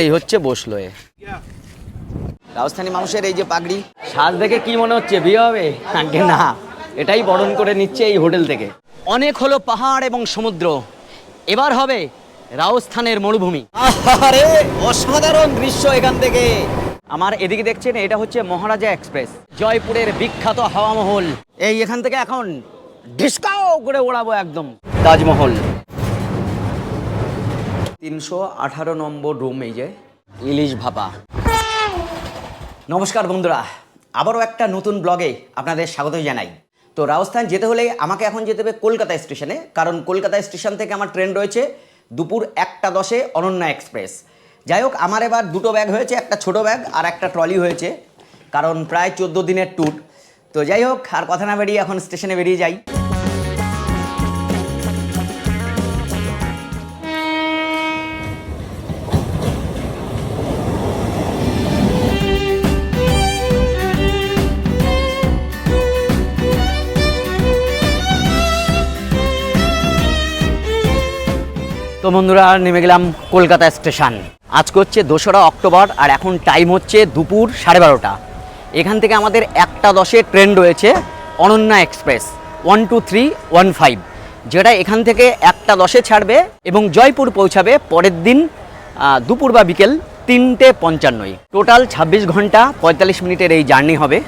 এই হচ্ছে বসল রাজস্থানী মানুষের এই যে পাগড়ি, সাজ দেখে কি মনে হচ্ছে? বিয়ে হবে? না। এটাই বরণ করে নিচ্ছে এই হোটেল থেকে। অনেক হলো পাহাড় এবং সমুদ্র। এবার হবে রাজস্থানের মরুভূমি। অসাধারণ দৃশ্য এখান থেকে। আমার এদিকে দেখছেন, এটা হচ্ছে মহারাজা এক্সপ্রেস, জয়পুরের বিখ্যাত হাওয়া মহল। এই এখান থেকে এখন ডিসকাও করে ওড়াবো একদম। তাজমহল। তিনশো আঠারো নম্বর রুম এই যে, ইলিশ ভাপা। নমস্কার বন্ধুরা, আবারও একটা নতুন ব্লগে আপনাদের স্বাগত জানাই। তো রাজস্থান যেতে হলে আমাকে এখন যেতে হবে কলকাতা স্টেশনে কারণ কলকাতা স্টেশন থেকে আমার ট্রেন রয়েছে দুপুর একটা দশে অনন্যা এক্সপ্রেস যাই হোক, আমার এবার দুটো ব্যাগ হয়েছে, একটা ছোট ব্যাগ আর একটা ট্রলি হয়েছে, কারণ প্রায় চোদ্দ দিনের ট্যুর তো যাই হোক, আর কথা না বেরিয়ে এখন স্টেশনে বেরিয়ে যাই। তো বন্ধুরা, নেমে গেলাম কলকাতা স্টেশন। আজকে হচ্ছে দোসরা অক্টোবর, আর এখন টাইম হচ্ছে দুপুর সাড়ে বারোটা। এখান থেকে আমাদের একটা দশে ট্রেন রয়েছে, Ananya express one two three one five যেটা এখান থেকে একটা দশে ছাড়বে এবং জয়পুর পৌঁছাবে পরের দিন দুপুর বা বিকেল তিনটে পঞ্চান্নই। টোটাল ছাব্বিশ ঘণ্টা পঁয়তাল্লিশ মিনিটের এই জার্নি হবে।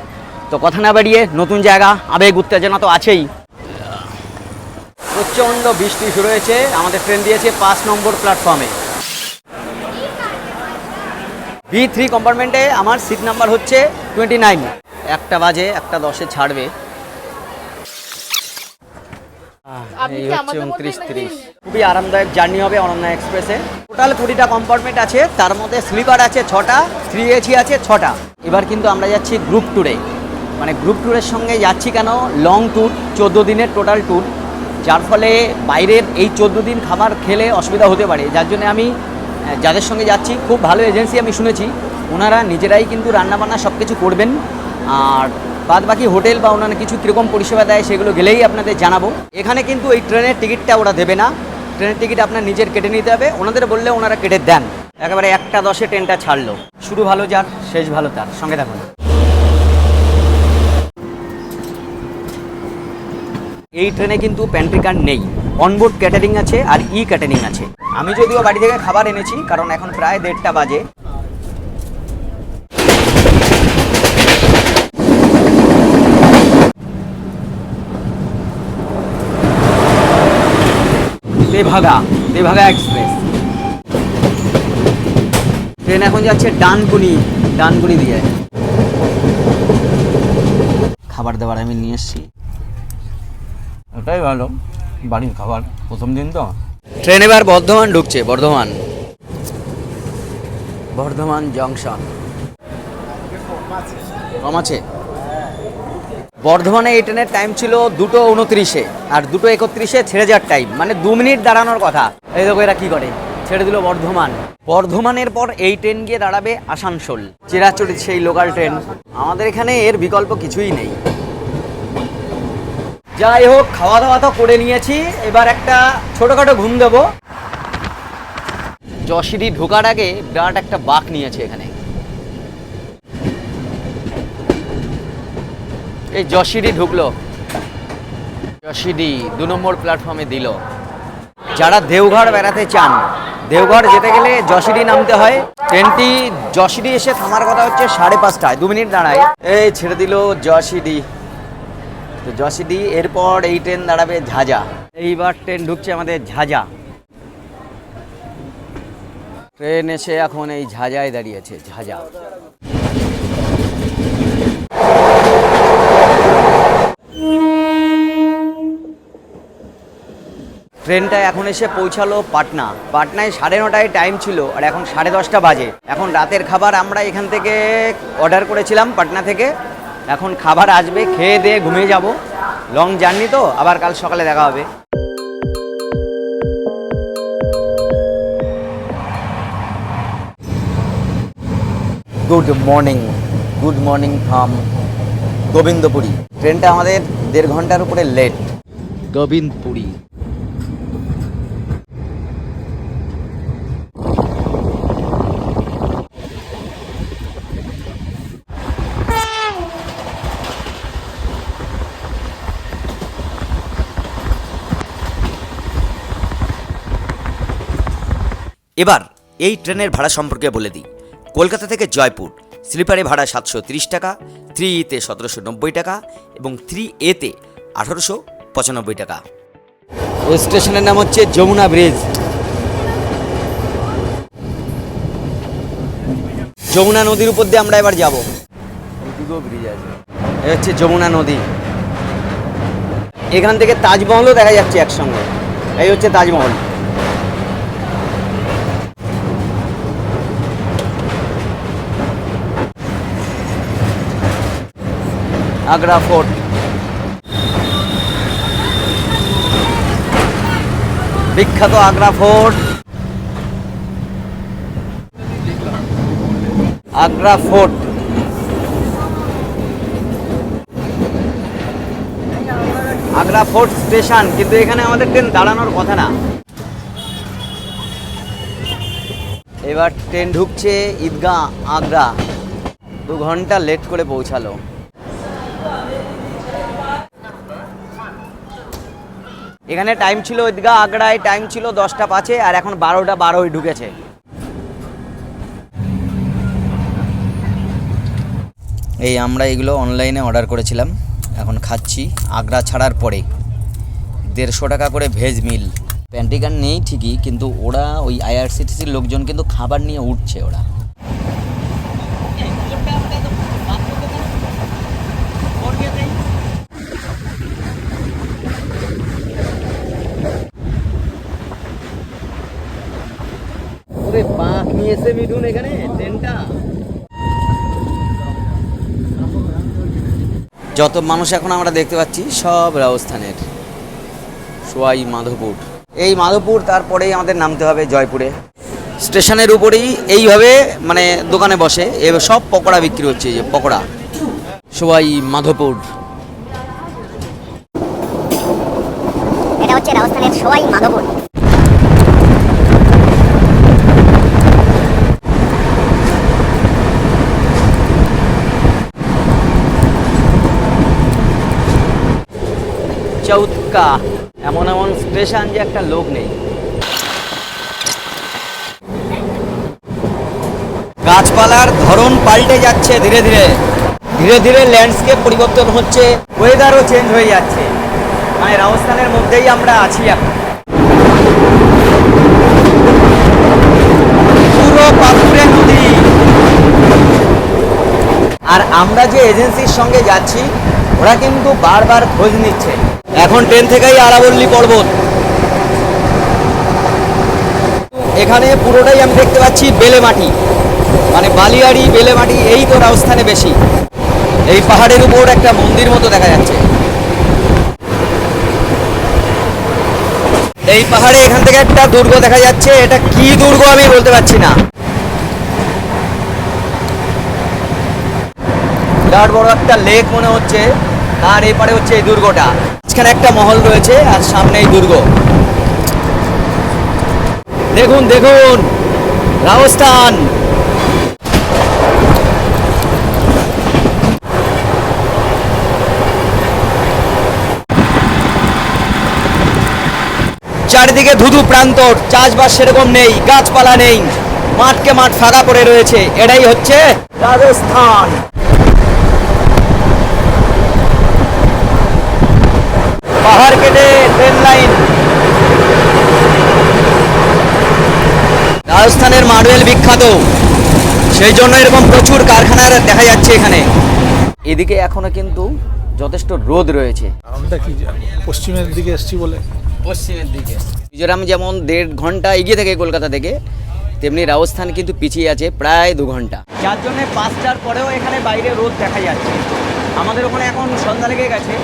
তো কথা না বাড়িয়ে নতুন জায়গা, আবেগ, উত্তেজনা তো আছেই। প্রচণ্ড বৃষ্টি শুরু হয়েছে। আমাদের ট্রেন দিয়েছে পাঁচ নম্বর প্ল্যাটফর্মে বি থ্রি কম্পার্টমেন্টে আমার সিট নাম্বার হচ্ছে টোয়েন্টি নাইন একটা বাজে একটা দশে ছাড়বে। এই হচ্ছে উনত্রিশ তিরিশ। খুবই আরামদায়ক জার্নি হবে অনন্যা এক্সপ্রেসে টোটাল কুড়িটা কম্পার্টমেন্ট আছে তার মধ্যে স্লিপার আছে ছটা থ্রি এসি আছে ছটা। এবার কিন্তু আমরা যাচ্ছি গ্রুপ ট্যুরে মানে গ্রুপ ট্যুরের সঙ্গে যাচ্ছি কেন? লং ট্যুর চোদ্দ দিনের টোটাল ট্যুর যার ফলে বাইরের এই চোদ্দ দিন খাবার খেলে অসুবিধা হতে পারে। যার জন্য আমি যাদের সঙ্গে যাচ্ছি, খুব ভালো এজেন্সি আমি শুনেছি। ওনারা নিজেরাই কিন্তু রান্নাবান্না সব কিছু করবেন। আর বাদ বাকি হোটেল বা অন্যান্য কিছু কীরকম পরিষেবা দেয় সেগুলো গেলেই আপনাদের জানাব। এখানে কিন্তু এই ট্রেনের টিকিটটা ওরা দেবে না। ট্রেনের টিকিট আপনার নিজের কেটে নিতে হবে। ওনাদের বললে ওনারা কেটে দেন। একেবারে একটা দশে ট্রেনটা ছাড়লো। শুরু ভালো যার শেষ ভালো তার। সঙ্গে থাকুন। এই ট্রেনে কিন্তু প্যান্ট্রি কার্ড নেই। অনবোর্ড ক্যাটারিং আছে আর ই ক্যাটারিং আছে। আমি যদিও বাড়ি থেকে খাবার এনেছি, কারণ এখন প্রায় দেড়টা বাজে। তেভাগা তেভাগা এক্সপ্রেস ট্রেন এখন যাচ্ছে ডানকুনি ডানকুনি দিয়ে। খাবার দাবার আমি নিয়ে এসেছি। ওটাই ভালো। বাড়ির খাবার, প্রথম দিন তো। ট্রেন এবার বর্ধমান ঢুকছে, বর্ধমান। বর্ধমান জংশন। কম আছে? বর্ধমানে এই ট্রেনের টাইম ছিল দুটো উনত্রিশে, আর দুটো একত্রিশে ছেড়ে যাওয়ার টাইম মানে দু মিনিট দাঁড়ানোর কথা। এই দেখো এরা কি করে? ছেড়ে দিল বর্ধমান। বর্ধমানের পর এই ট্রেন গিয়ে দাঁড়াবে আসানসোল। চিরাচরিত সেই লোকাল ট্রেন আমাদের এখানে এর বিকল্প কিছুই নেই। যাই হোক খাওয়া দাওয়া তো করে নিয়েছি। এবার একটা ছোটোখাটো ঘুম দেবো। যশিডি ঢোকার আগে বিরাট একটা বাঁক নিয়েছে এখানে। এই যশিডি ঢুকলো। যশিডি দু নম্বর প্ল্যাটফর্মে দিল। যারা দেওঘর বেড়াতে চান, দেওঘর যেতে গেলে যশিডি নামতে হয়। ট্রেনটি যশিডি এসে থামার কথা হচ্ছে সাড়ে পাঁচটায়। দু মিনিট দাঁড়ায়। এই ছেড়ে দিল যশিডি তো যশিডি এরপর এই ট্রেন দাঁড়াবে ঝাঁঝা। এইবার ট্রেন ঢুকছে আমাদের ঝাঁঝা। ট্রেন এসে এখন এই ঝাঁঝায় দাঁড়িয়েছে, ঝাঁঝা। ট্রেনটা এখন এসে পৌঁছালো পাটনা। পাটনায় সাড়ে নটায় টাইম ছিল, আর এখন সাড়ে দশটা বাজে। এখন রাতের খাবার আমরা এখান থেকে অর্ডার করেছিলাম পাটনা থেকে। এখন খাবার আসবে খেয়ে দিয়ে ঘুমিয়ে যাব। লং জার্নি তো আবার কাল সকালে দেখা হবে। Good morning good morning from Gobindpuri ট্রেনটা আমাদের দেড় ঘণ্টার উপরে লেট গোবিন্দপুরী এবার এই ট্রেনের ভাড়া সম্পর্কে বলে দিই। কলকাতা থেকে জয়পুর স্লিপারে ভাড়া সাতশো তিরিশ টাকা থ্রি ইতে সতেরোশো নব্বই টাকা এবং থ্রি এতে আঠারোশো পঁচানব্বই টাকা। ওই স্টেশনের নাম হচ্ছে যমুনা ব্রিজ। যমুনা নদীর উপর দিয়ে আমরা এবার যাব। ব্রিজ আছে। এ হচ্ছে যমুনা নদী। এখান থেকে তাজমহলও দেখা যাচ্ছে একসঙ্গে। এই হচ্ছে তাজমহল। আগ্রা ফোর্ট। বিখ্যাত Agra fort. Agra fort. Agra fort station, কিন্তু এখানে আমাদের ট্রেন দাঁড়ানোর কথা না। এবার ট্রেন ঢুকছে ঈদগাহ, আগ্রা। দু ঘণ্টা লেট করে পৌঁছালো। এখানে টাইম ছিল ঈদগাহ আগ্রায় টাইম ছিল দশটা পাঁচে, আর এখন বারোটা বারোই ঢুকেছে। এই আমরা এগুলো অনলাইনে অর্ডার করেছিলাম। এখন খাচ্ছি আগ্রা ছাড়ার পরে। দেড়শো টাকা করে ভেজ মিল প্যান্টিকার নেই ঠিকই, কিন্তু ওরা ওই আইআরসিটিসির লোকজন কিন্তু খাবার নিয়ে উঠছে ওরা। ওরে পাক নিয়েছে মিঠুন এখানে? ট্রেনটা। যত মানুষ এখন আমরা দেখতে পাচ্ছি সব রাজস্থানের। সোয়াই মাধবপুর। এই মাধবপুর তারপরেই আমাদের নামতে হবে জয়পুরে। স্টেশনের উপরেই এইভাবে মানে দোকানে বসে। এবার সব পকোড়া বিক্রি হচ্ছে এই যে পকোড়া। সোয়াই মাধবপুর। এটা হচ্ছে রাজস্থানের সবাই মাধবপুর। চৌতকা এমন এমন স্টেশন যে একটা লোক নেই। গাছপালার ধরন পাল্টে যাচ্ছে ধীরে ধীরে। ধীরে ধীরে ল্যান্ডস্কেপ পরিবর্তন হচ্ছে ওয়েদারও চেঞ্জ হয়ে যাচ্ছে। মানে রাজস্থানের মধ্যেই আমরা আছি এখন। পুরো পাথুরে নদী। আর আমরা যে এজেন্সির সঙ্গে যাচ্ছি ওরা কিন্তু বারবার খোঁজ নিচ্ছে। এখন ট্রেন থেকেই আরাবল্লী পর্বত। এখানে পুরোটাই আমি দেখতে পাচ্ছি বেলে মাটি মানে বালিয়াড়ি বেলে মাটি এই তো রাজস্থানে বেশি। এই পাহাড়ের উপর একটা মন্দির মতো দেখা যাচ্ছে। এই পাহাড়ে এখান থেকে একটা দুর্গ দেখা যাচ্ছে। এটা কি দুর্গ আমি বলতে পারছি না। বিরাট বড় একটা লেক মনে হচ্ছে। আর এপারে হচ্ছে এই দুর্গটা। মাঝখানে একটা মহল রয়েছে, আর সামনে এই দুর্গ। দেখুন দেখুন! রাজস্থান! চারিদিকে ধুধু প্রান্তর, চাষবাস সেরকম নেই, গাছপালা নেই। মাঠকে মাঠ ফাঁকা পড়ে রয়েছে। এটাই হচ্ছে রাজস্থান। পাহাড় কেটে ট্রেন লাইন। রাজস্থানের মার্বেল বিখ্যাত। সেই জন্য এরকম প্রচুর কারখানার দেখা যাচ্ছে এখানে। এদিকে এখনও কিন্তু যথেষ্ট রোদ রয়েছে। আমরা কি পশ্চিমের দিকে এসছি বলে? পশ্চিমের দিকে মিজোরাম যেমন দেড় ঘণ্টা এগিয়ে থাকে কলকাতা থেকে তেমনি রাজস্থান কিন্তু পিছিয়ে আছে প্রায় দু ঘণ্টা। যার জন্য পাঁচটার পরেও এখানে বাইরে রোদ দেখা যাচ্ছে। আমাদের ওখানে এখন সন্ধ্যা লেগে গেছে।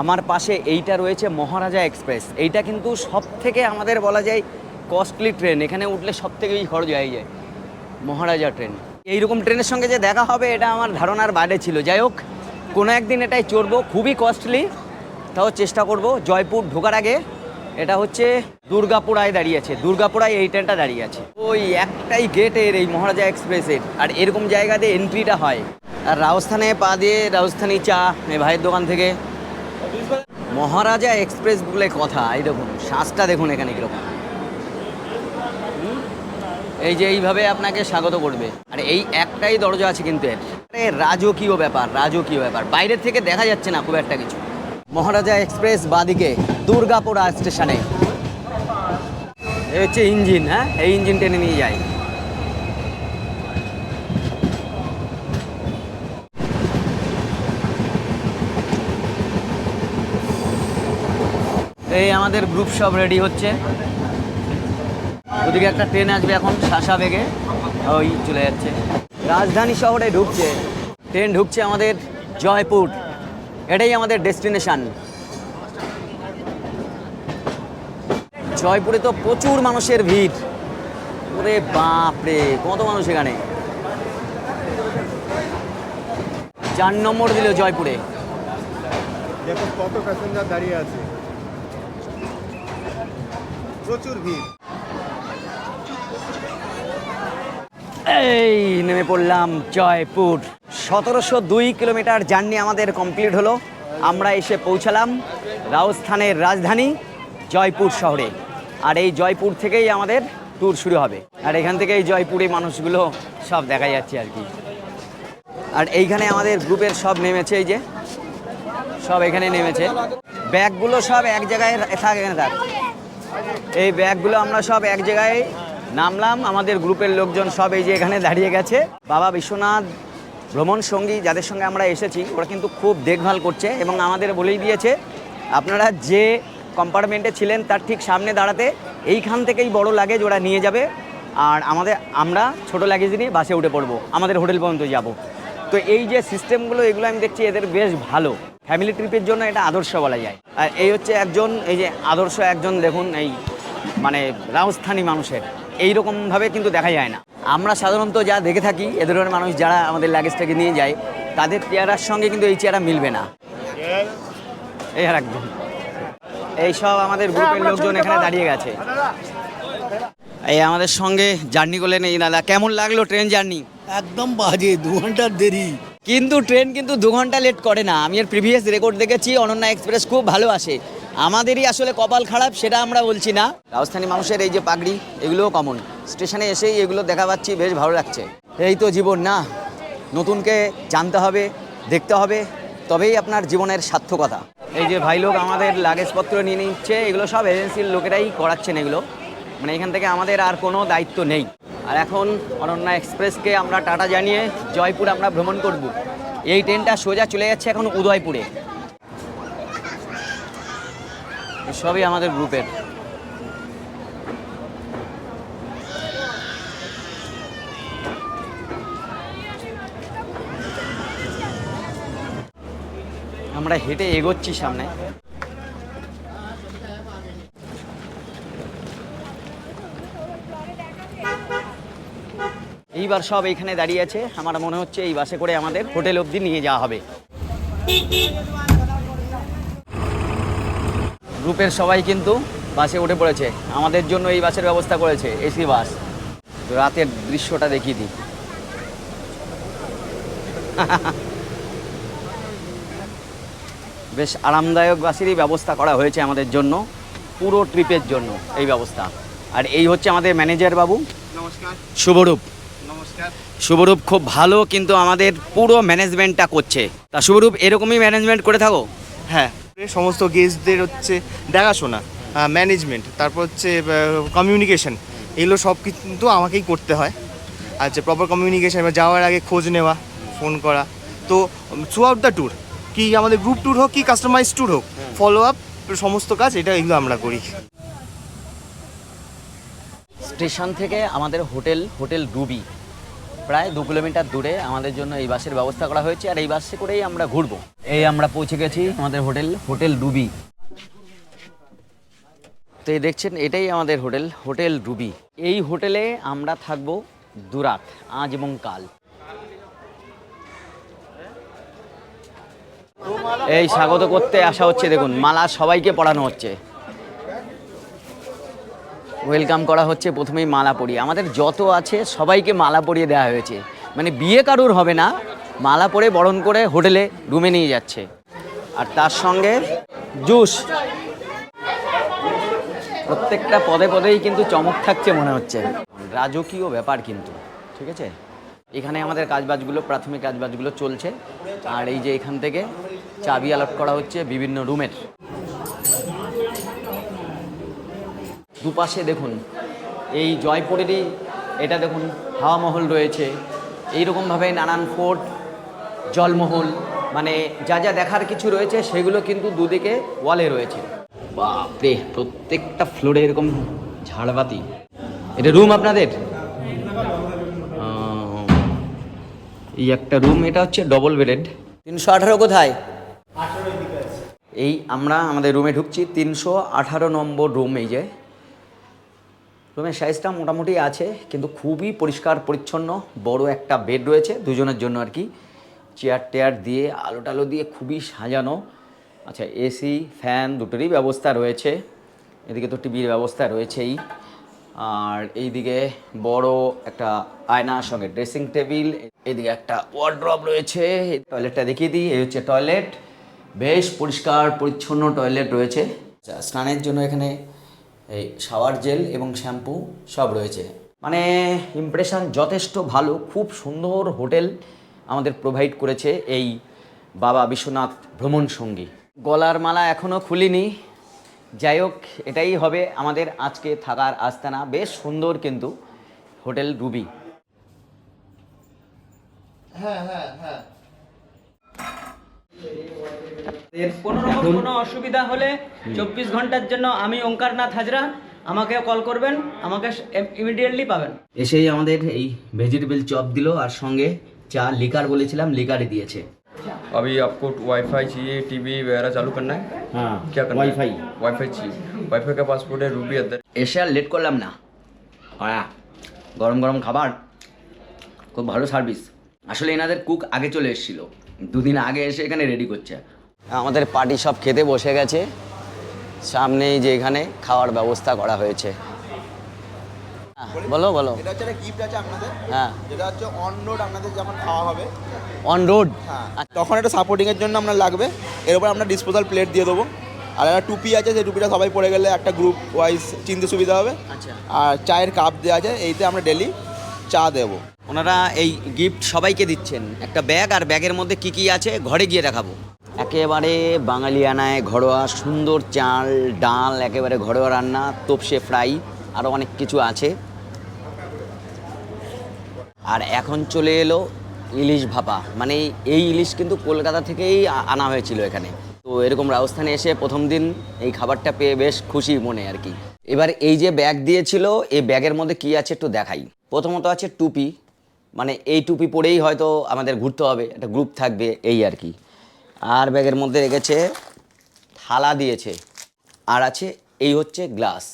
আমার পাশে এইটা রয়েছে মহারাজা এক্সপ্রেস। এইটা কিন্তু সব থেকে আমাদের বলা যায় কস্টলি ট্রেন এখানে উঠলে সব থেকে বেশি খরচ হয়ে যায় মহারাজা ট্রেন এইরকম ট্রেনের সঙ্গে যে দেখা হবে, এটা আমার ধারণার বাইরে ছিল। যাই হোক, কোনো একদিন এটাই চড়বো। খুবই কস্টলি তাও চেষ্টা করব জয়পুর ঢোকার আগে। এটা হচ্ছে দুর্গাপুরায় দাঁড়িয়ে আছে, দুর্গাপুরায় এই ট্রেনটা দাঁড়িয়ে আছে। ওই একটাই গেটের এই মহারাজা এক্সপ্রেসের আর এরকম জায়গাতে এন্ট্রিটা হয়। আর রাজস্থানে পা দিয়ে রাজস্থানি চা এই ভাইয়ের দোকান থেকে। মহারাজা এক্সপ্রেস বলে কথা, এই দেখুন শ্বাসটা দেখুন এখানে কীরকম। এই যে এইভাবে আপনাকে স্বাগত করবে। আর এই একটাই দরজা আছে কিন্তু এর। রাজকীয় ব্যাপার রাজকীয় ব্যাপার। বাইরের থেকে দেখা যাচ্ছে না খুব একটা কিছু। মহারাজা এক্সপ্রেস বাদিকে দুর্গাপুরা স্টেশনে। এই হচ্ছে ইঞ্জিন হ্যাঁ? এই ইঞ্জিন টেনে নিয়ে যায়। এই আমাদের গ্রুপ সব রেডি হচ্ছে। ওদিকে একটা ট্রেন আসবে এখন, শাসা বেগে। ওই চলে যাচ্ছে। রাজধানী শহরে ঢুকছে। ট্রেন ঢুকছে আমাদের জয়পুর। এটাই আমাদের ডেস্টিনেশন। জয়পুরে তো প্রচুর মানুষের ভিড়। ওরে বাপরে কত মানুষ এখানে? চার নম্বর দিল জয়পুরে। কত প্যাসেঞ্জার দাঁড়িয়ে আছে। প্রচুর ভিড়। এই নেমে পড়লাম জয়পুর। সতেরোশো দুই কিলোমিটার জার্নি আমাদের কমপ্লিট হলো। আমরা এসে পৌঁছালাম রাজস্থানের রাজধানী জয়পুর শহরে। আর এই জয়পুর থেকেই আমাদের ট্যুর শুরু হবে। আর এখান থেকেই জয়পুরে মানুষগুলো সব দেখা যাচ্ছে আর কি। আর এইখানে আমাদের গ্রুপের সব নেমেছে এই যে। সব এখানে নেমেছে। ব্যাগগুলো সব এক জায়গায় থাক এখানে থাক। এই ব্যাগগুলো আমরা সব এক জায়গায় নামলাম। আমাদের গ্রুপের লোকজন সব এই যে এখানে দাঁড়িয়ে গেছে। বাবা বিশ্বনাথ ভ্রমণ সঙ্গী যাদের সঙ্গে আমরা এসেছি, ওরা কিন্তু খুব দেখভাল করছে এবং আমাদের বলেই দিয়েছে, আপনারা যে কম্পার্টমেন্টে ছিলেন তার ঠিক সামনে দাঁড়াতে এইখান থেকেই বড় লাগেজ ওরা নিয়ে যাবে। আর আমাদের, আমরা ছোট লাগেজ নিয়ে বাসে উঠে পড়ব, আমাদের হোটেল পর্যন্ত যাব। তো এই যে সিস্টেমগুলো এগুলো আমি দেখছি এদের বেশ ভালো। ফ্যামিলি ট্রিপের জন্য এটা আদর্শ বলা যায়। আর এই হচ্ছে একজন, এই যে আদর্শ একজন, দেখুন এই মানে রাজস্থানী মানুষের। এই রকমভাবে কিন্তু দেখা যায় না। আমরা সাধারণত যা দেখে থাকি এ ধরনের মানুষ যারা আমাদের লাগেজটাকে নিয়ে যায় তাদের চেয়ারার সঙ্গে কিন্তু এই চেয়ারা মিলবে না। এই আর একদম। এই সব আমাদের গ্রুপের লোকজন এখানে দাঁড়িয়ে গেছে। এই আমাদের সঙ্গে জার্নি করলেন এই দাদা। কেমন লাগল ট্রেন জার্নি? একদম বাজে দু ঘণ্টার দেরি। কিন্তু ট্রেন কিন্তু দু ঘণ্টা লেট করে না। আমি এর প্রিভিয়াস রেকর্ড দেখেছি অনন্যা এক্সপ্রেস খুব ভালো আসে আমাদেরই আসলে কপাল খারাপ সেটা আমরা বলছি না। রাজস্থানী মানুষের এই যে পাগড়ি এগুলোও কমন স্টেশনে এসেই এগুলো দেখা পাচ্ছি বেশ ভালো লাগছে। এই তো জীবন না নতুনকে জানতে হবে দেখতে হবে তবেই আপনার জীবনের সার্থকতা। এই যে ভাই লোক আমাদের লাগেজপত্র নিয়ে নিচ্ছে এগুলো সব এজেন্সির লোকেরাই করাচ্ছেন এগুলো। মানে এখান থেকে আমাদের আর কোনো দায়িত্ব নেই। আর এখন অনন্যা এক্সপ্রেসকে আমরা টাটা জানিয়ে জয়পুর আমরা ভ্রমণ করব। এই ট্রেনটা সোজা চলে যাচ্ছে এখন উদয়পুরে। সবই আমাদের গ্রুপের। আমরা হেঁটে এগোচ্ছি সামনে। এইবার সব এখানে দাঁড়িয়ে আছে। আমার মনে হচ্ছে এই বাসে করে আমাদের হোটেল অবধি নিয়ে যাওয়া হবে। গ্রুপের সবাই কিন্তু বাসে উঠে পড়েছে। আমাদের জন্য এই বাসের ব্যবস্থা করেছে এসি বাস। তো রাতের দৃশ্যটা দেখিয়ে দিই। বেশ আরামদায়ক বাসেরই ব্যবস্থা করা হয়েছে আমাদের জন্য পুরো ট্রিপের জন্য এই ব্যবস্থা। আর এই হচ্ছে আমাদের ম্যানেজার বাবু। নমস্কার। শুভরূপ। নমস্কার। শুভরূপ খুব ভালো কিন্তু আমাদের পুরো ম্যানেজমেন্টটা করছে। তা শুভরূপ এরকমই ম্যানেজমেন্ট করে থাকো? হ্যাঁ। সমস্ত গেস্টদের হচ্ছে দেখাশোনা ম্যানেজমেন্ট তারপর হচ্ছে কমিউনিকেশন এগুলো সব কিন্তু আমাকেই করতে হয়। আচ্ছা প্রপার কমিউনিকেশন বা যাওয়ার আগে খোঁজ নেওয়া ফোন করা। তো থ্রু আউট দ্য ট্যুর কি আমাদের গ্রুপ ট্যুর হোক, কি কাস্টমাইজ ট্যুর হোক ফলো আপ সমস্ত কাজ, এটা এগুলো আমরা করি। স্টেশন থেকে আমাদের হোটেল হোটেল রুবি প্রায় দু কিলোমিটার দূরে আমাদের জন্য এই বাসের ব্যবস্থা করা হয়েছে আর এই বাসে করেই আমরা ঘুরবো। এই আমরা পৌঁছে গেছি আমাদের হোটেল হোটেল রুবি। তো এই দেখছেন, এটাই আমাদের হোটেল হোটেল রুবি। এই হোটেলে আমরা থাকব দুরাত আজ এবং কাল। এই স্বাগত করতে আসা হচ্ছে, দেখুন, মালা সবাইকে পড়ানো হচ্ছে। ওয়েলকাম করা হচ্ছে প্রথমেই মালা পরিয়ে। আমাদের যত আছে, সবাইকে মালা পরিয়ে দেওয়া হয়েছে। মানে বিয়ে কারুর হবে না, মালা পরে বরণ করে হোটেলে, রুমে নিয়ে যাচ্ছে। আর তার সঙ্গে জুস। প্রত্যেকটা পদে পদেই কিন্তু চমক থাকছে মনে হচ্ছে। রাজকীয় ব্যাপার কিন্তু, ঠিক আছে? এখানে আমাদের কাজবাজগুলো, প্রাথমিক কাজবাজগুলো চলছে। আর এই যে এখান থেকে চাবি আলট করা হচ্ছে বিভিন্ন রুমের। দুপাশে দেখুন, এই জয়পুরেরই এটা দেখুন হাওয়া মহল রয়েছে। এইরকমভাবে নানান ফোর্ট, জলমহল মানে যা যা দেখার কিছু রয়েছে, সেগুলো কিন্তু দুদিকে ওয়ালে রয়েছে। বাপরে, প্রত্যেকটা ফ্লোরে এরকম ঝাড়বাতি। এটা রুম আপনাদের? এই একটা রুম, এটা হচ্ছে ডবল বেডেড তিনশো আঠারো কোথায়? এই আমরা আমাদের রুমে ঢুকছি, তিনশো আঠারো নম্বর রুম, এই যে। রুমের সাইজটা মোটামুটি আছে কিন্তু খুবই পরিষ্কার পরিচ্ছন্ন বড় একটা বেড রয়েছে দুজনের জন্য আর কি। চেয়ার টেয়ার দিয়ে আলো টালো দিয়ে খুবই সাজানো। আচ্ছা এসি ফ্যান দুটোরই ব্যবস্থা রয়েছে। এদিকে তো টিভির ব্যবস্থা রয়েছেই। আর এইদিকে বড় একটা আয়নার সঙ্গে ড্রেসিং টেবিল এদিকে একটা ওয়ার্ড্রপ রয়েছে। টয়লেটটা দেখিয়ে দিই এই হচ্ছে টয়লেট বেশ পরিষ্কার পরিচ্ছন্ন টয়লেট রয়েছে। আচ্ছা, স্নানের জন্য এখানে এই শাওয়ার জেল এবং শ্যাম্পু সব রয়েছে। মানে ইমপ্রেশন যথেষ্ট ভালো, খুব সুন্দর হোটেল আমাদের প্রোভাইড করেছে এই বাবা বিশ্বনাথ ভ্রমণ সঙ্গী। গলার মালা এখনও খুলিনি। যাই হোক, এটাই হবে আমাদের আজকে থাকার আস্তানা। বেশ সুন্দর কিন্তু হোটেল রুবি। এর কোনো রকম কোনো অসুবিধা হলে চব্বিশ ঘন্টার জন্য আমি ওঙ্কারনাথ হাজরা আমাকে কল করবেন আমাকে ইমিডিয়েটলি পাবেন এসেই আমাদের এই ভেজিটেবল চপ দিল আর সঙ্গে চা লিকার বলেছিলাম লিকারই দিয়েছে अभी आपको वाईफाई चाहिए टीवी वगैरह चालू करना है হ্যাঁ क्या करना ওয়াইফাই है वाईफाई चाहिए वाईफाई का पासवर्ड है रूबी अदर এসে আর লেট করলাম না হ্যাঁ গরম গরম খাবার খুব ভালো সার্ভিস আসলে এনাদের কুক আগে চলে এসেছিল দুদিন আগে এসে এখানে রেডি করছে। আমাদের পার্টি সব খেতে বসে গেছে। সামনেই যে এখানে খাওয়ার ব্যবস্থা করা হয়েছে। হ্যাঁ, বলো বলো। এটা হচ্ছে একটা গিফট আছে আপনাদের। হ্যাঁ। যেটা হচ্ছে অন রোড আপনাদের যখন খাওয়া হবে। অন রোড হ্যাঁ। তখন একটা সাপোর্টিং এর জন্য আপনার লাগবে। এর উপর আমরা ডিসপোজাল প্লেট দিয়ে দেবো। আর একটা টুপি আছে সেই টুপিটা সবাই পরে গেলে একটা গ্রুপ ওয়াইজ চিনতে সুবিধা হবে। আচ্ছা। আর চায়ের কাপ দেওয়া আছে এইতে আমরা ডেলি চা দেবো। ওনারা এই গিফট সবাইকে দিচ্ছেন। একটা ব্যাগ আর ব্যাগের মধ্যে কি কি আছে, ঘরে গিয়ে দেখাবো। একেবারে বাঙালিয়ানায় ঘরোয়া, সুন্দর চাল, ডাল, একেবারে ঘরোয়া রান্না, তোপসে ফ্রাই আরও অনেক কিছু আছে। আর এখন চলে এলো ইলিশ ভাপা। মানে এই ইলিশ কিন্তু কলকাতা থেকেই আনা হয়েছিল এখানে। তো এরকম রাজস্থানে এসে প্রথম দিন এই খাবারটা পেয়ে বেশ খুশি মনে আর কি। এবার এই যে ব্যাগ দিয়েছিল, এই ব্যাগের মধ্যে কি আছে একটু দেখাই। প্রথমত আছে টুপি। মানে এই টুপি পরেই হয়তো আমাদের ঘুরতে হবে, একটা গ্রুপ থাকবে এই আর কি। আর ব্যাগের মধ্যে রেখেছে, থালা দিয়েছে, আর আছে, এই হচ্ছে গ্লাস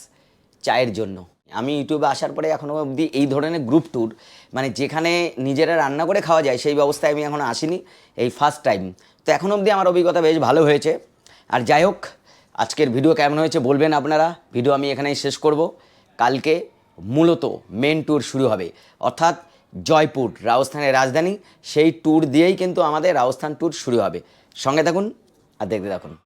চায়ের জন্য। আমি ইউটিউবে আসার পরে এখনও অবধি এই ধরনের গ্রুপ ট্যুর মানে যেখানে নিজেরা রান্না করে খাওয়া যায়, সেই ব্যবস্থায় আমি এখনও আসিনি, এই ফার্স্ট টাইম তো এখন অবধি আমার অভিজ্ঞতা বেশ ভালো হয়েছে। আর যাই হোক, আজকের ভিডিও কেমন হয়েছে বলবেন আপনারা? ভিডিও আমি এখানেই শেষ করব। কালকে মূলত মেন ট্যুর শুরু হবে। অর্থাৎ জয়পুর, রাজস্থানের রাজধানী। সেই ট্যুর দিয়েই কিন্তু আমাদের রাজস্থান ট্যুর শুরু হবে। সঙ্গে থাকুন আর দেখতে থাকুন।